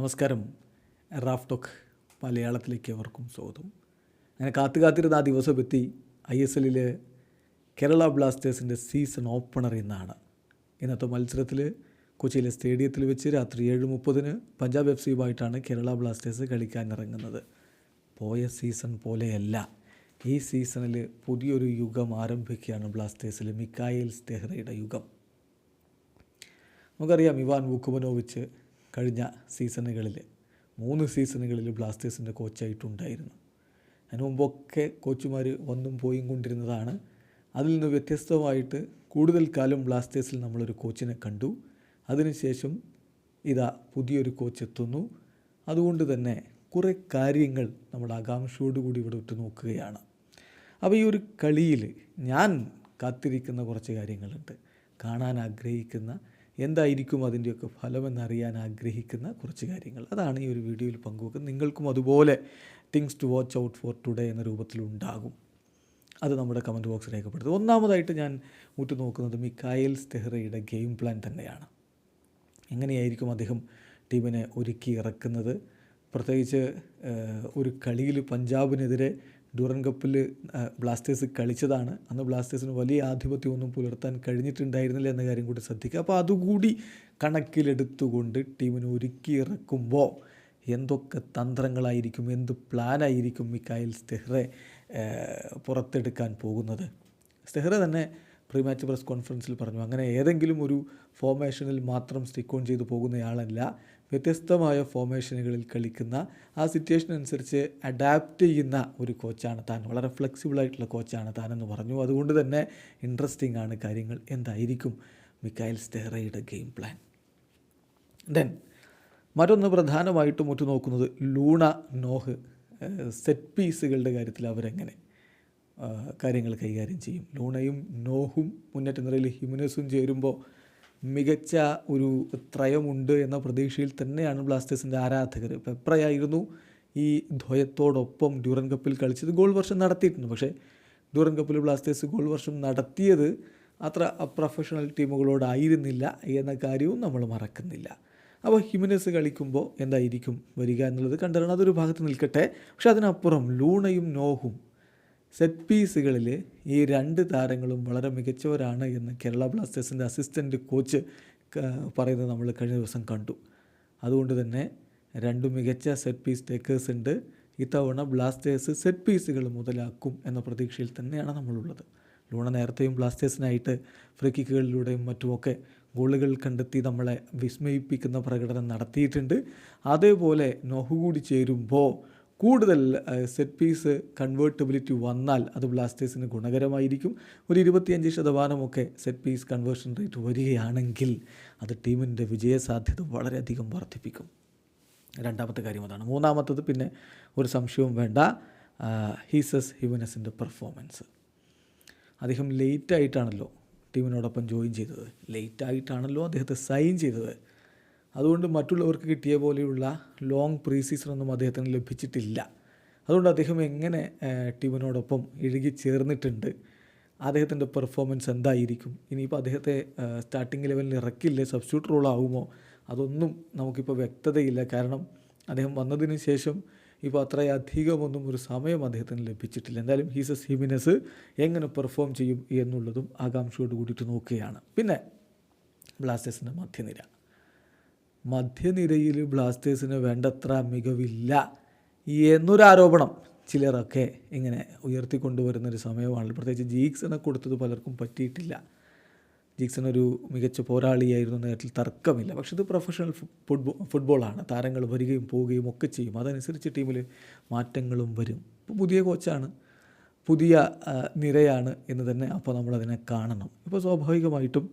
നമസ്കാരം. Raf talk മലയാളത്തിലേക്ക് അവർക്കും സ്വാഗതം. അങ്ങനെ കാത്തു കാത്തിരുന്ന ആ ദിവസം എത്തി ഐ എസ് എല്ലിൽ കേരള ബ്ലാസ്റ്റേഴ്സിന്റെ സീസൺ ഓപ്പണർ ഇന്നാണ് ഇന്നത്തെ മത്സരത്തിൽ കൊച്ചിയിലെ സ്റ്റേഡിയത്തിൽ വെച്ച് രാത്രി ഏഴ് മുപ്പതിന് പഞ്ചാബ് എഫ് സിയുമായിട്ടാണ് കേരള ബ്ലാസ്റ്റേഴ്സ് കളിക്കാൻ ഇറങ്ങുന്നത് പോയ സീസൺ പോലെയല്ല. ഈ സീസണിൽ പുതിയൊരു യുഗം ആരംഭിക്കുകയാണ് ബ്ലാസ്റ്റേഴ്സിൽ മിക്കായൽ സ്റ്റെഹ്റയുടെ യുഗം. നമുക്കറിയാം ഇവാൻ വുക്കുമനോവിച്ച് കഴിഞ്ഞ സീസണുകളിൽ മൂന്ന് സീസണുകളിൽ ബ്ലാസ്റ്റേഴ്സിന്റെ കോച്ചായിട്ടുണ്ടായിരുന്നു. അതിന് മുമ്പൊക്കെ കോച്ചുമാർ വന്നും പോയും കൊണ്ടിരുന്നതാണ്. അതിൽ നിന്ന് വ്യത്യസ്തമായിട്ട് കൂടുതൽ കാലം ബ്ലാസ്റ്റേഴ്സിൽ നമ്മളൊരു കോച്ചിനെ കണ്ടു. അതിനുശേഷം ഇതാ പുതിയൊരു കോച്ച് എത്തുന്നു. അതുകൊണ്ട് തന്നെ കുറേ കാര്യങ്ങൾ നമ്മൾ ആകാംക്ഷയോടുകൂടി ഇവിടെ ഇട്ട് നോക്കുകയാണ്. അപ്പോൾ ഈ ഒരു കളിയിൽ ഞാൻ കാത്തിരിക്കുന്ന കുറച്ച് കാര്യങ്ങളുണ്ട്. കാണാൻ ആഗ്രഹിക്കുന്ന എന്തായിരിക്കും അതിന്റെയൊക്കെ ഫലമെന്നറിയാൻ ആഗ്രഹിക്കുന്ന കുറച്ച് കാര്യങ്ങൾ. അതാണ് ഈ ഒരു വീഡിയോയിൽ പങ്കുവെക്കുന്നത്. നിങ്ങൾക്കും അതുപോലെ things to watch out for today എന്ന രൂപത്തിലുണ്ടാകും അത് നമ്മുടെ കമന്റ് ബോക്സ് രേഖപ്പെടുത്തും. ഒന്നാമതായിട്ട് ഞാൻ ഉറ്റുനോക്കുന്നത് മിക്കായൽ സ്റ്റെഹ്റയുടെ ഗെയിം പ്ലാൻ തന്നെയാണ്. എങ്ങനെയായിരിക്കും അദ്ദേഹം ടീമിനെ ഒരുക്കി ഇറക്കുന്നത്? പ്രത്യേകിച്ച് ഒരു കളിയിൽ പഞ്ചാബിനെതിരെ ഡൂറൻ കപ്പിൽ ബ്ലാസ്റ്റേഴ്സ് കളിച്ചതാണ്. അന്ന് ബ്ലാസ്റ്റേഴ്സിന് വലിയ ആധിപത്യമൊന്നും പുലർത്താൻ കഴിഞ്ഞിട്ടുണ്ടായിരുന്നില്ല എന്ന കാര്യം കൂടി ശ്രദ്ധിക്കുക. അപ്പോൾ അതുകൂടി കണക്കിലെടുത്തുകൊണ്ട് ടീമിനെ ഒരുക്കി ഇറക്കുമ്പോൾ എന്തൊക്കെ തന്ത്രങ്ങളായിരിക്കും എന്ത് പ്ലാനായിരിക്കും മിക്കായിൽ സ്റ്റെഹ്റെ പുറത്തെടുക്കാൻ പോകുന്നത്? സ്റ്റെഹ്റെ തന്നെ പ്രീ മാച്ച് പ്രസ് കോൺഫറൻസിൽ പറഞ്ഞു അങ്ങനെ ഏതെങ്കിലും ഒരു ഫോർമേഷനിൽ മാത്രം സ്റ്റിക്ക് ഓൺ ചെയ്തു പോകുന്നയാളല്ല. വ്യത്യസ്തമായ ഫോർമേഷനുകളിൽ കളിക്കുന്ന ആ സിറ്റുവേഷൻ അനുസരിച്ച് അഡാപ്റ്റ് ചെയ്യുന്ന ഒരു കോച്ചാണ് താൻ. വളരെ ഫ്ലെക്സിബിൾ ആയിട്ടുള്ള കോച്ചാണ് താനെന്ന് പറഞ്ഞു. അതുകൊണ്ട് തന്നെ ഇൻട്രസ്റ്റിംഗ് ആണ് കാര്യങ്ങൾ എന്തായിരിക്കും മിക്കായൽ സ്റ്റെറയുടെ ഗെയിം പ്ലാൻ ദെൻ മറ്റൊന്ന് പ്രധാനമായിട്ടും ഒറ്റ നോക്കുന്നത് ലൂണ നോഹ് സെറ്റ് പീസുകളുടെ കാര്യത്തിൽ അവരെങ്ങനെ കാര്യങ്ങൾ കൈകാര്യം ചെയ്യും. ലൂണയും നോഹും മുന്നേറ്റ നിരയിൽ ഹിമിനസും ചേരുമ്പോൾ മികച്ച ഒരു ത്രയമുണ്ട് എന്ന പ്രതീക്ഷയിൽ തന്നെയാണ് ബ്ലാസ്റ്റേഴ്സിന്റെ ആരാധകർ. പെപ്രയായിരുന്നു ഈ ദ്വയത്തോടൊപ്പം ഡ്യൂറൻ കപ്പിൽ കളിച്ചത്? ഗോൾ വർഷം നടത്തിയിട്ടുണ്ട് പക്ഷേ ഡ്യൂറൻ കപ്പിൽ ബ്ലാസ്റ്റേഴ്സ് ഗോൾ വർഷം നടത്തിയത് അത്ര പ്രൊഫഷണൽ ടീമുകളോടായിരുന്നില്ല എന്ന കാര്യവും നമ്മൾ മറക്കുന്നില്ല. അപ്പോൾ ഹിമിനസ് കളിക്കുമ്പോൾ എന്തായിരിക്കും വരിക എന്നുള്ളത് കണ്ടറിയണം. അതൊരു ഭാഗത്ത് നിൽക്കട്ടെ. പക്ഷേ അതിനപ്പുറം ലൂണയും നോഹും സെറ്റ് പീസുകളിൽ ഈ രണ്ട് താരങ്ങളും വളരെ മികച്ചവരാണ് എന്ന് കേരള ബ്ലാസ്റ്റേഴ്സിന്റെ അസിസ്റ്റന്റ് കോച്ച് പറയുന്നത് നമ്മൾ കഴിഞ്ഞ ദിവസം കണ്ടു. അതുകൊണ്ട് തന്നെ രണ്ട് മികച്ച സെറ്റ് പീസ് ടേക്കേഴ്സ് ഉണ്ട്. ഇത്തവണ ബ്ലാസ്റ്റേഴ്സ് സെറ്റ് പീസുകൾ മുതലാക്കും എന്ന പ്രതീക്ഷയിൽ തന്നെയാണ് നമ്മളുള്ളത്. ലൂണ നേരത്തെയും ബ്ലാസ്റ്റേഴ്സിനായിട്ട് ഫ്രീ കിക്കുകളിലൂടെയും മറ്റുമൊക്കെ ഗോളുകൾ കണ്ടെത്തി നമ്മളെ വിസ്മയിപ്പിക്കുന്ന പ്രകടനം നടത്തിയിട്ടുണ്ട്. അതേപോലെ നോഹു കൂടി ചേരുമ്പോൾ കൂടുതൽ സെറ്റ് പീസ് കൺവേർട്ടബിലിറ്റി വന്നാൽ അത് ബ്ലാസ്റ്റേഴ്സിന് ഗുണകരമായിരിക്കും. ഒരു ഇരുപത്തിയഞ്ച് ശതമാനമൊക്കെ സെറ്റ് പീസ് കൺവേർഷൻ റേറ്റ് വരികയാണെങ്കിൽ അത് ടീമിന്റെ വിജയസാധ്യത വളരെയധികം വർദ്ധിപ്പിക്കും. രണ്ടാമത്തെ കാര്യം അതാണ്. മൂന്നാമത്തത് പിന്നെ ഒരു സംശയവും വേണ്ട ഹീസസ് ഹ്യൂമനസിന്റെ പെർഫോമൻസ് അദ്ദേഹം ലേറ്റായിട്ടാണല്ലോ ടീമിനോടൊപ്പം ജോയിൻ ചെയ്തത്. ലേറ്റായിട്ടാണല്ലോ അദ്ദേഹത്തെ സൈൻ ചെയ്തത്. അതുകൊണ്ട് മറ്റുള്ളവർക്ക് കിട്ടിയ പോലെയുള്ള ലോങ് പ്രീ സീസണൊന്നും അദ്ദേഹത്തിന് ലഭിച്ചിട്ടില്ല. അതുകൊണ്ട് അദ്ദേഹം എങ്ങനെ ടീമിനോടൊപ്പം ഇഴുകി ചേർന്നിട്ടുണ്ട്? അദ്ദേഹത്തിന്റെ പെർഫോമൻസ് എന്തായിരിക്കും? ഇനിയിപ്പോൾ അദ്ദേഹത്തെ സ്റ്റാർട്ടിംഗ് ലെവലിൽ ഇറക്കില്ലേ? സബ്സ്റ്റിറ്റ്യൂട്ട് റോൾ ആവുമോ? അതൊന്നും നമുക്കിപ്പോൾ വ്യക്തതയില്ല. കാരണം അദ്ദേഹം വന്നതിന് ശേഷം ഇപ്പോൾ അത്രയധികമൊന്നും ഒരു സമയം അദ്ദേഹത്തിന് ലഭിച്ചിട്ടില്ല. എന്തായാലും ഹീസ് ഹീസസ് ഹിമിനസ് എങ്ങനെ പെർഫോം ചെയ്യും എന്നുള്ളതും ആകാംക്ഷയോട് കൂടിയിട്ട് നോക്കുകയാണ്. പിന്നെ ബ്ലാസ്റ്റേഴ്സിന്റെ മധ്യനിര. മധ്യനിരയിൽ ബ്ലാസ്റ്റേഴ്സിന് വേണ്ടത്ര മികവില്ല എന്നൊരു ആരോപണം ചിലരൊക്കെ ഇങ്ങനെ ഉയർത്തിക്കൊണ്ടുവരുന്നൊരു സമയമാണ്. പ്രത്യേകിച്ച് ജീക്സിനെ കൊടുത്തത് പലർക്കും പറ്റിയിട്ടില്ല. ജീക്സൺ ഒരു മികച്ച പോരാളിയായിരുന്നു എന്ന കാര്യത്തിൽ തർക്കമില്ല. പക്ഷെ ഇത് പ്രൊഫഷണൽ ഫുട്ബോൾ ഫുട്ബോളാണ്. താരങ്ങൾ വരികയും പോവുകയും ഒക്കെ ചെയ്യും. അതനുസരിച്ച് ടീമിൽ മാറ്റങ്ങളും വരും. ഇപ്പോൾ പുതിയ കോച്ചാണ്. പുതിയ നിരയാണ് എന്ന് തന്നെ അപ്പോൾ നമ്മളതിനെ കാണണം. ഇപ്പോൾ സ്വാഭാവികമായിട്ടും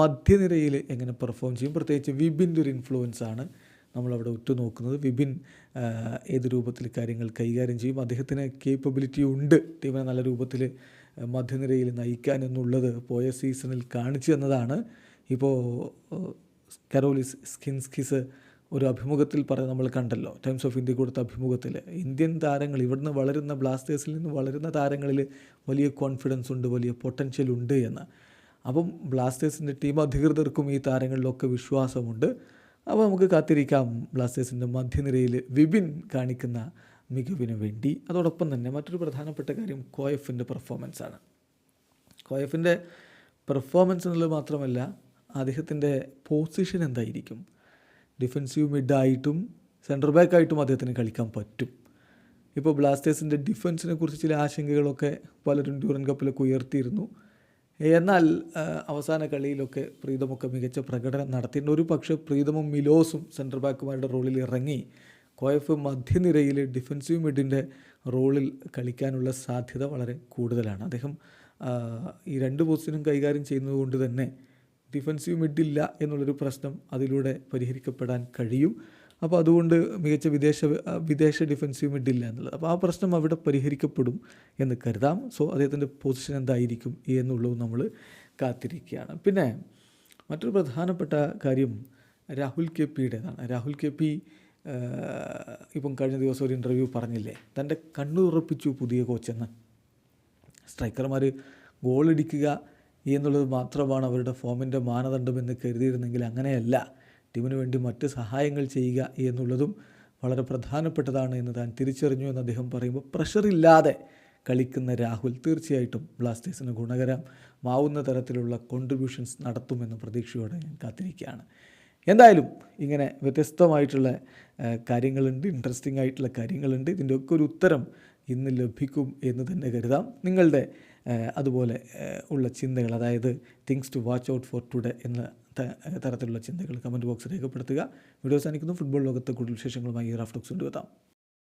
മധ്യനിരയിൽ എങ്ങനെ പെർഫോം ചെയ്യും? പ്രത്യേകിച്ച് വിബിന്റെ ഒരു ഇൻഫ്ലുവൻസ് ആണ്. നമ്മളവിടെ ഉറ്റുനോക്കുന്നത്. വിബിൻ ഏത് രൂപത്തിൽ കാര്യങ്ങൾ കൈകാര്യം ചെയ്യും? അദ്ദേഹത്തിന് കേപ്പബിലിറ്റി ഉണ്ട്. ടീമിനെ നല്ല രൂപത്തിൽ മധ്യനിരയിൽ നയിക്കാൻ എന്നുള്ളത് പോയ സീസണിൽ കാണിച്ചു തന്നതാണ്. ഇപ്പോൾ കരോലിസ് സ്കിൻസ്കിസ് ഒരു അഭിമുഖത്തിൽ പറഞ്ഞ് നമ്മൾ കണ്ടല്ലോ. ടൈംസ് ഓഫ് ഇന്ത്യ കൊടുത്ത അഭിമുഖത്തിൽ. ഇന്ത്യൻ താരങ്ങൾ ഇവിടുന്ന് വളരുന്ന ബ്ലാസ്റ്റേഴ്സിൽ നിന്ന് വളരുന്ന താരങ്ങളിൽ വലിയ കോൺഫിഡൻസ് ഉണ്ട് വലിയ പൊട്ടൻഷ്യൽ ഉണ്ട് എന്ന്. അപ്പം ബ്ലാസ്റ്റേഴ്സിന്റെ ടീം അധികൃതർക്കും ഈ താരങ്ങളിലൊക്കെ വിശ്വാസമുണ്ട്. അപ്പോൾ നമുക്ക് കാത്തിരിക്കാം ബ്ലാസ്റ്റേഴ്സിന്റെ മധ്യനിരയിൽ വിപിൻ കാണിക്കുന്ന മികവിന് വേണ്ടി. അതോടൊപ്പം തന്നെ മറ്റൊരു പ്രധാനപ്പെട്ട കാര്യം കോയഫിന്റെ പെർഫോമൻസാണ്. കോയഫിന്റെ പെർഫോമൻസ് എന്നുള്ളത് മാത്രമല്ല അദ്ദേഹത്തിന്റെ പൊസിഷൻ എന്തായിരിക്കും? ഡിഫൻസീവ് മിഡായിട്ടും സെന്റർ ബാക്കായിട്ടും അദ്ദേഹത്തിന് കളിക്കാൻ പറ്റും. ഇപ്പോൾ ബ്ലാസ്റ്റേഴ്സിന്റെ ഡിഫൻസിനെ കുറിച്ച് ചില ആശങ്കകളൊക്കെ പലരും ഡ്യൂറൻ കപ്പിലൊക്കെ ഉയർത്തിയിരുന്നു. എന്നാൽ അവസാന കളിയിലൊക്കെ പ്രീതമൊക്കെ മികച്ച പ്രകടനം നടത്തിയിട്ടുണ്ട്. ഒരു പക്ഷേ പ്രീതമും മിലോസും സെന്റർ ബാക്കുമാരുടെ റോളിൽ ഇറങ്ങി. കോയഫ് മധ്യനിരയിൽ ഡിഫൻസീവ് മിഡിന്റെ റോളിൽ കളിക്കാനുള്ള സാധ്യത വളരെ കൂടുതലാണ്. അദ്ദേഹം ഈ രണ്ട് പോസ്റ്റിനും കൈകാര്യം ചെയ്യുന്നതുകൊണ്ട് തന്നെ ഡിഫൻസീവ് മിഡില്ല എന്നുള്ളൊരു പ്രശ്നം അതിലൂടെ പരിഹരിക്കപ്പെടാൻ കഴിയും. അപ്പോൾ അതുകൊണ്ട് മികച്ച വിദേശ വിദേശ ഡിഫൻസീവ് മിഡില്ല എന്നുള്ളത്. അപ്പോൾ ആ പ്രശ്നം അവിടെ പരിഹരിക്കപ്പെടും എന്ന് കരുതാം. സോ അദ്ദേഹത്തിന്റെ പൊസിഷൻ എന്തായിരിക്കും എന്നുള്ളത് നമ്മൾ കാത്തിരിക്കുകയാണ്. പിന്നെ മറ്റൊരു പ്രധാനപ്പെട്ട കാര്യം രാഹുൽ കെ പിയുടേതാണ് രാഹുൽ കെ പി ഇപ്പം കഴിഞ്ഞ ദിവസം ഒരു ഇന്റർവ്യൂ പറഞ്ഞില്ലേ? തന്റെ കണ്ണുറപ്പിച്ചു പുതിയ കോച്ചെന്ന് സ്ട്രൈക്കർമാർ ഗോളടിക്കുക എന്നുള്ളത് മാത്രമാണ് അവരുടെ ഫോമിന്റെ മാനദണ്ഡമെന്ന് കരുതിയിരുന്നെങ്കിൽ അങ്ങനെയല്ല. ടീമിന് വേണ്ടി മറ്റ് സഹായങ്ങൾ ചെയ്യുക എന്നുള്ളതും വളരെ പ്രധാനപ്പെട്ടതാണ് എന്ന് താൻ തിരിച്ചറിഞ്ഞു എന്ന് അദ്ദേഹം പറയുമ്പോൾ പ്രഷറില്ലാതെ കളിക്കുന്ന രാഹുൽ തീർച്ചയായിട്ടും ബ്ലാസ്റ്റേഴ്സിന് ഗുണകരമാവുന്ന തരത്തിലുള്ള കോൺട്രിബ്യൂഷൻസ് നടത്തുമെന്ന പ്രതീക്ഷയോടെ ഞാൻ കാത്തിരിക്കുകയാണ്. എന്തായാലും ഇങ്ങനെ വ്യത്യസ്തമായിട്ടുള്ള കാര്യങ്ങളുണ്ട് ഇൻട്രസ്റ്റിംഗ് ആയിട്ടുള്ള കാര്യങ്ങളുണ്ട്. ഇതിന്റെയൊക്കെ ഒരു ഉത്തരം ഇന്ന് ലഭിക്കും എന്ന് തന്നെ കരുതാം. നിങ്ങളുടെ അതുപോലെ ഉള്ള ചിന്തകൾ അതായത് things to watch out for today എന്ന തരത്തിലുള്ള ചിന്തകൾ കമന്റ് ബോക്സ് രേഖപ്പെടുത്തുക. വീഡിയോ സാധിക്കുന്നു ഫുട്ബോൾ ലോകത്തെ കൂടുതൽ വിശേഷങ്ങളുമായി റാഫ്റ്റോക്സ് കൊണ്ടുവെത്താം.